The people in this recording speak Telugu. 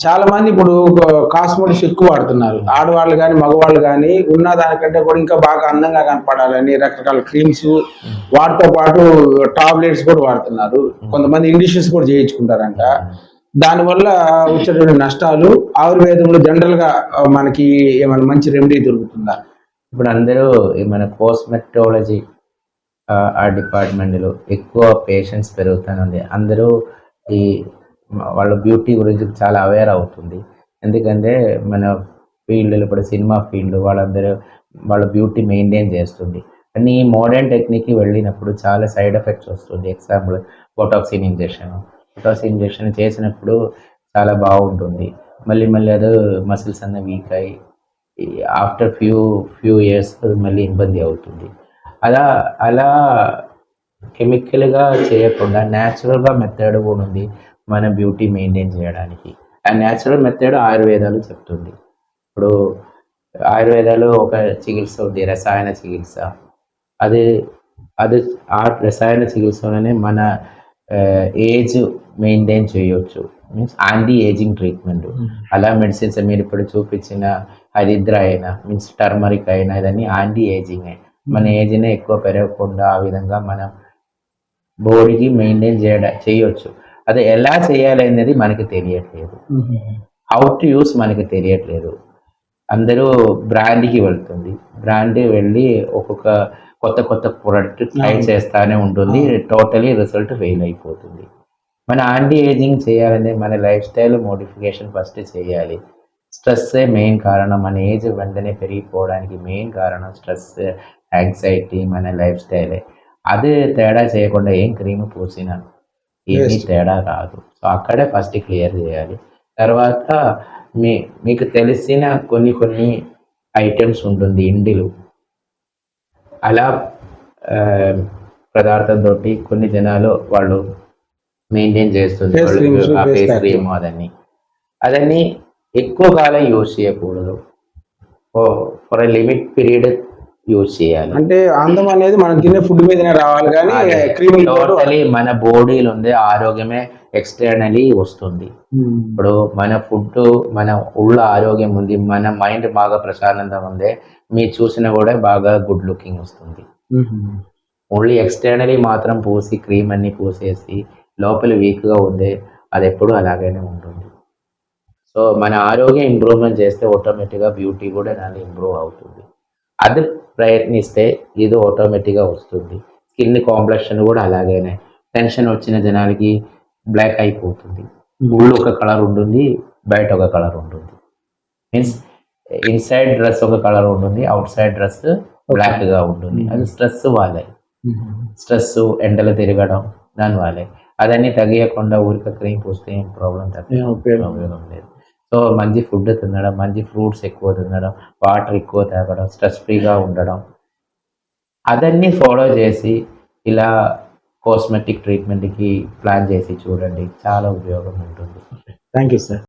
చాలా మంది ఇప్పుడు కాస్మెటిక్స్ ఎక్కువ వాడుతున్నారు. ఆడవాళ్ళు కానీ మగవాళ్ళు కానీ ఉన్న దానికంటే కూడా ఇంకా బాగా అందంగా కనపడాలని రకరకాల క్రీమ్స్ వాటితో పాటు టాబ్లెట్స్ కూడా వాడుతున్నారు. కొంతమంది ఇండిషన్స్ కూడా చేయించుకుంటారంట. దానివల్ల వచ్చేటువంటి నష్టాలు ఆయుర్వేదంలో జనరల్గా మనకి ఏమైనా మంచి రెమెడీ దొరుకుతుందా? ఇప్పుడు అందరూ ఏమైనా మన కోస్మెటాలజీ ఆ డిపార్ట్మెంట్లో ఎక్కువ పేషెంట్స్ పెరుగుతుంది అందరూ ఈ వాళ్ళ బ్యూటీ గురించి చాలా అవేర్ అవుతుంది. ఎందుకంటే మన ఫీల్డ్ ఇప్పుడు సినిమా ఫీల్డ్ వాళ్ళందరూ వాళ్ళ బ్యూటీ మెయింటైన్ చేస్తుంది. కానీ ఈ మోడర్న్ టెక్నిక్కి వెళ్ళినప్పుడు చాలా సైడ్ ఎఫెక్ట్స్ వస్తుంది. Example botoxin injection botoxin injection చేసినప్పుడు చాలా బాగుంటుంది. మళ్ళీ మళ్ళీ అది మసిల్స్ అన్న వీక్ అయ్యి ఆఫ్టర్ ఫ్యూ ఫ్యూ ఇయర్స్ మళ్ళీ ఇబ్బంది అవుతుంది. అలా అలా కెమికల్గా చేయకుండా న్యాచురల్గా మెథడ్ కూడా ఉంది. మన బ్యూటీ మెయింటైన్ చేయడానికి. ఆ న్యాచురల్ మెథడ్ ఆయుర్వేదాలు చెప్తుంది. ఇప్పుడు ఆయుర్వేదాలు ఒక చికిత్స ఉంది రసాయన చికిత్స. అది అది ఆ రసాయన చికిత్సలోనే మన ఏజ్ మెయింటైన్ చేయొచ్చు. మీన్స్ యాంటీ ఏజింగ్ ట్రీట్మెంట్ అలా మెడిసిన్స్ మీరు ఇప్పుడు చూపించిన హరిద్ర అయినా మీన్స్ టర్మరిక్ అయినా ఇదన్నీ యాంటీ ఏజింగ్ మన ఏజ్నే ఎక్కువ పెరగకుండా ఆ విధంగా మనం బాడీకి మెయింటైన్ చేయడం చేయొచ్చు. అది ఎలా చేయాలి అనేది మనకి తెలియట్లేదు. హౌ టు యూస్ మనకి తెలియట్లేదు. అందరూ బ్రాండ్కి వెళ్తుంది. బ్రాండ్ వెళ్ళి ఒక్కొక్క కొత్త కొత్త ప్రొడక్ట్ ట్రై. చేస్తానే ఉంటుంది. టోటలీ రిజల్ట్ ఫెయిల్ అయిపోతుంది. మన యాంటీ ఏజింగ్ చేయాలంటే మన లైఫ్ స్టైల్ మోడిఫికేషన్ ఫస్ట్ చేయాలి. స్ట్రెస్సే మెయిన్ కారణం. మన ఏజ్ వెంటనే పెరిగిపోవడానికి మెయిన్ కారణం స్ట్రెస్ యాంగ్జైటీ మన లైఫ్ స్టైలే అది తేడా చేయకుండా ఏం క్రీమ్ పూసినా ఏమీ. తేడా రాదు. సో అక్కడే ఫస్ట్ క్లియర్ చేయాలి. తర్వాత మీ మీకు తెలిసిన కొన్ని కొన్ని ఐటమ్స్ ఉంటుంది ఇండిలు. అలా ఆ, పదార్థంతో కొన్ని జనాలు వాళ్ళు మెయింటైన్ చేస్తుంది. ఫేస్. క్రీమ్ అదని అదని ఎక్కువ కాలం యూజ్ చేయకూడదు. For a limit period use చేయాలి. అంటే అందం అనేది మనం తినే ఫుడ్ మీదనే రావాలి కానీ క్రీమ్ టోటలీ మన బాడీలో ఉండే ఆరోగ్యమే ఎక్స్టర్నలీ వస్తుంది. ఇప్పుడు మన ఫుడ్ మన ఉళ్ళ ఆరోగ్యం ఉంది మన మైండ్ బాగా ప్రశాంతంగా ఉంది మీరు చూసినా కూడా బాగా గుడ్ లుకింగ్ వస్తుంది. ఓన్లీ ఎక్స్టర్నలీ మాత్రం పూసి క్రీమ్ అన్ని పూసేసి లోపల వీక్గా ఉంది అది ఎప్పుడు అలాగనే ఉంటుంది. సో మన ఆరోగ్యం ఇంప్రూవ్మెంట్ చేస్తే ఆటోమేటిక్గా బ్యూటీ కూడా దాన్ని ఇంప్రూవ్ అవుతుంది. అది ప్రయత్నిస్తే ఇది ఆటోమేటిక్గా వస్తుంది. స్కిన్ కాంప్లెక్షన్ కూడా అలాగేనే. టెన్షన్ వచ్చిన జనాలకి బ్లాక్ అయిపోతుంది. ఉళ్ళు ఒక కలర్ ఉంటుంది బయట ఒక కలర్ ఉంటుంది. మీన్స్ ఇన్సైడ్ డ్రెస్ ఒక కలర్ ఉంటుంది అవుట్ సైడ్ డ్రెస్ బ్లాక్గా ఉంటుంది. అది స్ట్రెస్ వాళ్ళే. స్ట్రెస్ ఎండలు తిరగడం దాని వాళ్ళే. అదన్నీ తగ్గియకుండా ఊరిక క్రీమ్ పూస్తే ఏం ప్రాబ్లం ఉపయోగం ఉపయోగం లేదు. సో మంచి ఫుడ్ తినడం మంచి ఫ్రూట్స్ ఎక్కువ తినడం వాటర్ ఎక్కువ తాగడం స్ట్రెస్ ఫ్రీగా ఉండడం అదన్నీ ఫాలో చేసి ఇలా కాస్మెటిక్ ట్రీట్మెంట్కి ప్లాన్ చేసి చూడండి. చాలా ఉపయోగం ఉంటుంది. Thank you sir